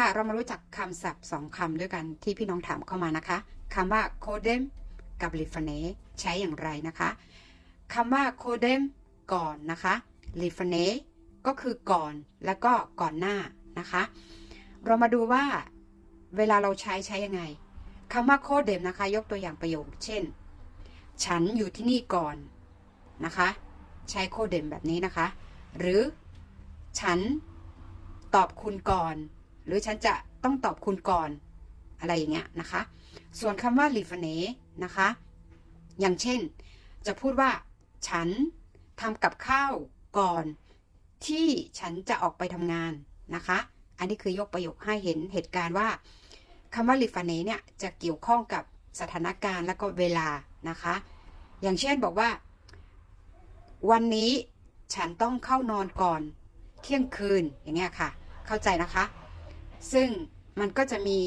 ค่ะ เรามารู้จักคำศัพท์สองคำด้วยกันที่พี่น้องถามเข้ามานะคะคำว่า codem กับ l i f a n e ใช้อย่างไรนะคะคำว่า codem ก่อนนะคะ l i f a n e ก็คือก่อนแล้วก็ก่อนหน้านะคะ เรามาดูว่าเวลาเราใช้ใช้ยังไงคำว่า codem นะคะ ยกตัวอย่างประโยค เช่น ฉันอยู่ที่นี่ก่อนนะคะ ใช้ codem แบบนี้นะคะ หรือฉันตอบคุณก่อน หรือฉันจะต้องตอบคุณก่อนอะไรอย่างเงี้ยนะคะ ส่วนคำว่า l i f a n e นะคะ อย่างเช่น จะพูดว่า ฉันทำกับข้าวก่อน ที่ฉันจะออกไปทำงานนะคะ อันนี้คือยกประโยคให้เห็นเหตุการณ์ว่าคำว่า l i f a n e เนี่ยจะเกี่ยวข้องกับสถานการณ์และก็เวลานะคะ อย่างเช่นบอกว่า วันนี้ฉันต้องเข้านอนก่อนเที่ยงคืนอย่างเงี้ยค่ะ เข้าใจนะคะ ซึ่งมันก็จะมี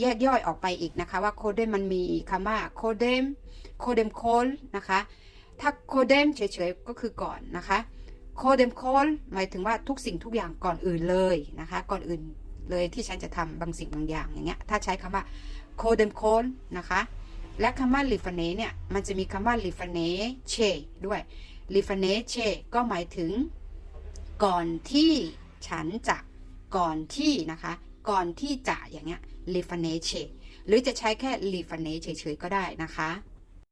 แยกย่อยออกไปอีกนะคะ ว่าโคเดมมันมีคำว่าโคเดมโคเดมโคลนะคะ ถ้าโคเดมเฉยๆก็คือก่อนนะคะโคเดมโคลหมายถึงว่าทุกสิ่งทุกอย่างก่อนอื่นเลยนะคะ ก่อนอื่นเลยที่ฉันจะทำบางสิ่งบางอย่างอย่างเงี้ยถ้าใช้คำว่าโคเดมโคลนะคะ และคำว่าลิฟเนเนี่ยมันจะมีคำว่าลิฟเนเชด้วยลิฟเนเชก็หมายถึงก่อนที่ฉันจะก่อนที่นะคะ ก่อนที่จะอย่างเงี้ย l i f a n e หรือจะใช้แค่ l i f a n e เฉยๆก็ได้นะคะ